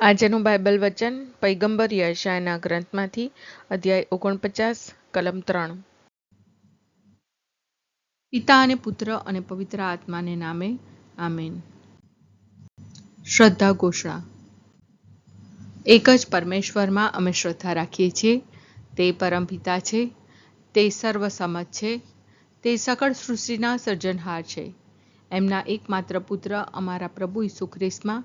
આજનું બાઇબલ વચન પૈગંબર યશાયના ગ્રંથમાંથી, અધ્યાય ઓગણપચાસ, કલમ ત્રણ. પિતા અને પુત્ર અને પવિત્ર આત્માને નામે, આમેન. શ્રદ્ધા ઘોષણા. એક જ પરમેશ્વરમાં અમે શ્રદ્ધા રાખીએ છીએ, તે પરમપિતા છે, તે સર્વસમજ છે, તે સકળ સૃષ્ટિના સર્જનહાર છે. એમના એકમાત્ર પુત્ર અમારા પ્રભુ ઈસુ ખ્રિસ્તમાં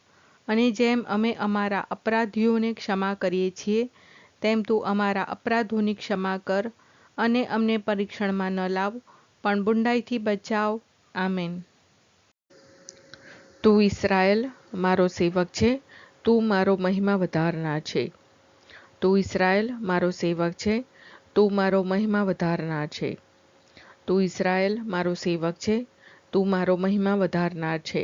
અને જેમ અમે અમારા અપરાધીઓને ક્ષમા કરીએ છીએ, તેમ તું અમારા અપરાધોની ક્ષમા કર અને અમને પરીક્ષણમાં ન લાવ, પણ બુંડાઈથી બચાવ. આમેન. તું ઇસરાયલ મારો સેવક છે, તું મારો મહિમા વધારનાર છે. તું ઇસરાયલ મારો સેવક છે, તું મારો મહિમા વધારનાર છે. તું ઇસરાયલ મારો સેવક છે, તું મારો મહિમા વધારનાર છે.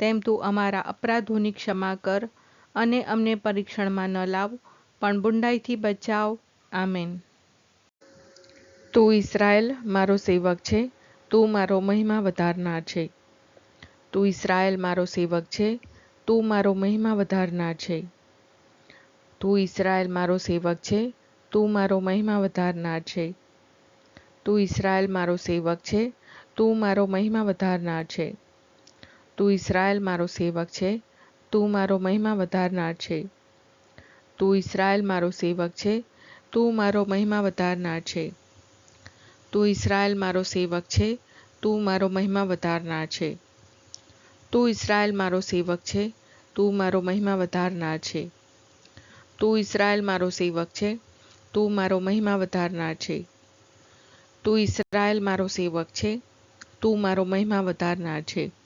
તેમ તું અમારા અપરાધોની ક્ષમા કર અને અમને પરીક્ષણમાં ન લાવ, પણ બુંડાઈથી બચાવ. આમેન. તું ઇસરાયલ મારો સેવક છે, તું મારો મહિમા વધારનાર છે. તું ઇસરાયલ મારો સેવક છે, તું મારો મહિમા વધારનાર છે. તું ઇસરાયલ મારો સેવક છે, તું મારો મહિમા વધારનાર છે. તું ઇસરાયલ મારો સેવક છે, તું મારો મહિમા વધારનાર છે. તું ઇસરાયલ મારો સેવક છે, તું મારો મહિમા વધારનાર છે. તું ઇસરાયલ મારો સેવક છે, તું મારો મહિમા વધારનાર છે. તું ઇસરાયલ મારો સેવક છે, તું મારો મહિમા વધારનાર છે. તું ઇસરાયલ મારો સેવક છે, તું મારો મહિમા વધારનાર છે. તું ઇસરાયલ મારો સેવક છે, તું મારો મહિમા વધારનાર છે. તું ઇસરાયલ મારો સેવક છે, તું મારો મહિમા વધારનાર છે.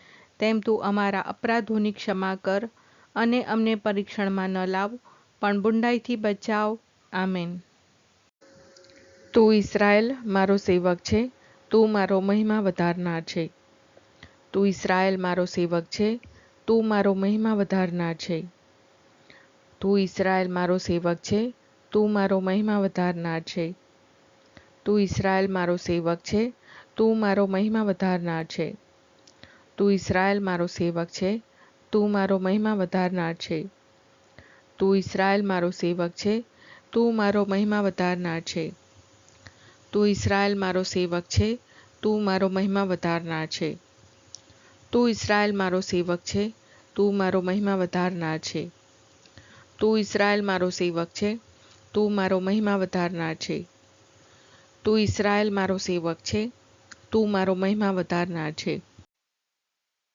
તેમ તું અમારા અપરાધોની ક્ષમા કર અને અમને પરીક્ષણમાં ન લાવ, પણ બુંડાઈથી બચાવ. આમેન. તું ઇસરાયલ મારો સેવક છે, તું મારો મહિમા વધારનાર છે. તું ઇસરાયલ મારો સેવક છે, તું મારો મહિમા વધારનાર છે. તું ઇસરાયલ મારો સેવક છે, તું મારો મહિમા વધારનાર છે. તું ઇસરાયલ મારો સેવક છે, તું મારો મહિમા વધારનાર છે. તું ઇસરાયલ મારો સેવક છે, તું મારો મહિમા વધારનાર છે. તું ઇસરાયલ મારો સેવક છે, તું મારો મહિમા વધારનાર છે. તું ઇસરાયલ મારો સેવક છે, તું મારો મહિમા વધારનાર છે. તું ઇસરાયલ મારો સેવક છે, તું મારો મહિમા વધારનાર છે. તું ઇસરાયલ મારો સેવક છે, તું મારો મહિમા વધારનાર છે. તું ઇસરાયલ મારો સેવક છે, તું મારો મહિમા વધારનાર છે.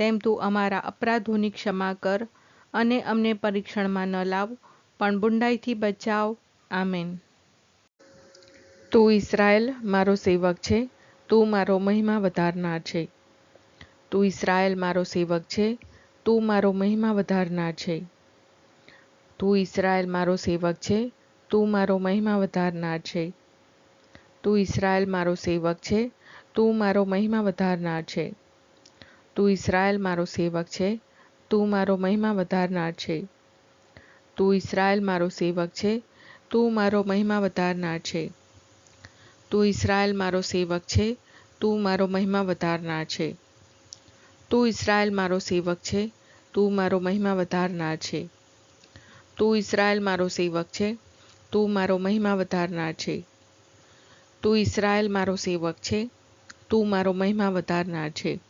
તેમ તું અમારા અપરાધોની ક્ષમા કર અને અમને પરીક્ષણમાં ન લાવ, પણ બુંડાઈથી બચાવ. આમેન. તું ઇસરાયલ મારો સેવક છે, તું મારો મહિમા વધારનાર છે. તું ઇસરાયલ મારો સેવક છે, તું મારો મહિમા વધારનાર છે. તું ઇસરાયલ મારો સેવક છે, તું મારો મહિમા વધારનાર છે. તું ઇસરાયલ મારો સેવક છે, તું મારો મહિમા વધારનાર છે. તું ઇસરાયલ મારો સેવક છે, તું મારો મહિમા વધારનાર છે. તું ઇસરાયલ મારો સેવક છે, તું મારો મહિમા વધારનાર છે. તું ઇસરાયલ મારો સેવક છે, તું મારો મહિમા વધારનાર છે. તું ઇસરાયલ મારો સેવક છે, તું મારો મહિમા વધારનાર છે. તું ઇસરાયલ મારો સેવક છે, તું મારો મહિમા વધારનાર છે. તું ઇસરાયલ મારો સેવક છે, તું મારો મહિમા વધારનાર છે.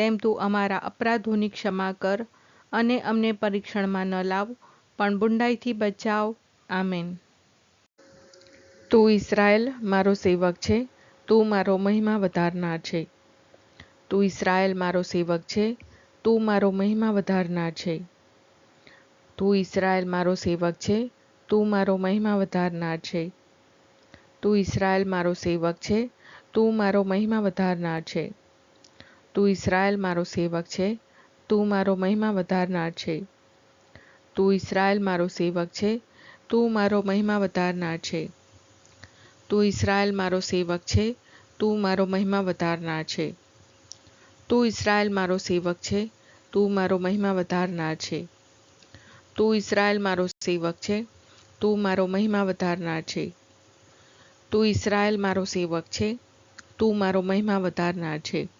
તેમ તું અમારા અપરાધોની ક્ષમા કર અને અમને પરીક્ષણમાં ન લાવ, પણ બુંડાઈથી બચાવ. આમેન. તું ઇસરાયલ મારો સેવક છે, તું મારો મહિમા વધારનાર છે. તું ઇસરાયલ મારો સેવક છે, તું મારો મહિમા વધારનાર છે. તું ઇસરાયલ મારો સેવક છે, તું મારો મહિમા વધારનાર છે. તું ઇસરાયલ મારો સેવક છે, તું મારો મહિમા વધારનાર છે. તું ઇસરાયલ મારો સેવક છે, તું મારો મહિમા વધારનાર છે. તું ઇસરાયલ મારો સેવક છે, તું મારો મહિમા વધારનાર છે. તું ઇસરાયલ મારો સેવક છે, તું મારો મહિમા વધારનાર છે. તું ઇસરાયલ મારો સેવક છે, તું મારો મહિમા વધારનાર છે. તું ઇસરાયલ મારો સેવક છે, તું મારો મહિમા વધારનાર છે. તું ઇસરાયલ મારો સેવક છે, તું મારો મહિમા વધારનાર છે.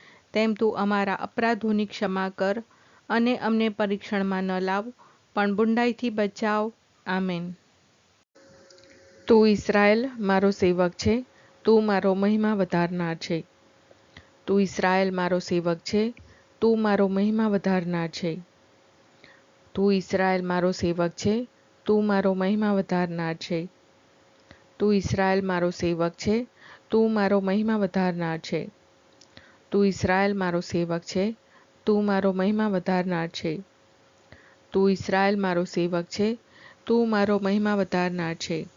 તેમ તું અમારા અપરાધોની ક્ષમા કર અને અમને પરીક્ષણમાં ન લાવ, પણ બુંડાઈથી બચાવ. આમેન. તું ઇસરાયલ મારો સેવક છે, તું મારો મહિમા વધારનાર છે. તું ઇસરાયલ મારો સેવક છે, તું મારો મહિમા વધારનાર છે. તું ઇસરાયલ મારો સેવક છે, તું મારો મહિમા વધારનાર છે. તું ઇસરાયલ મારો સેવક છે, તું મારો મહિમા વધારનાર છે. તું ઇસરાયલ મારો સેવક છે, તું મારો મહિમા વધારનાર છે. તું ઇસરાયલ મારો સેવક છે, તું મારો મહિમા વધારનાર છે.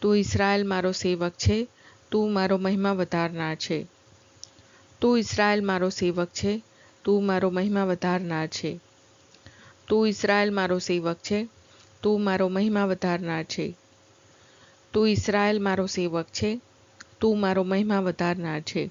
તું ઇસરાયલ મારો સેવક છે, તું મારો મહિમા વધારનાર છે. તું ઇસરાયલ મારો સેવક છે, તું મારો મહિમા વધારનાર છે. તું ઇસરાયલ મારો સેવક છે, તું મારો મહિમા વધારનાર છે. તું ઇસરાયલ મારો સેવક છે, તું મારો મહિમા વધારનાર છે.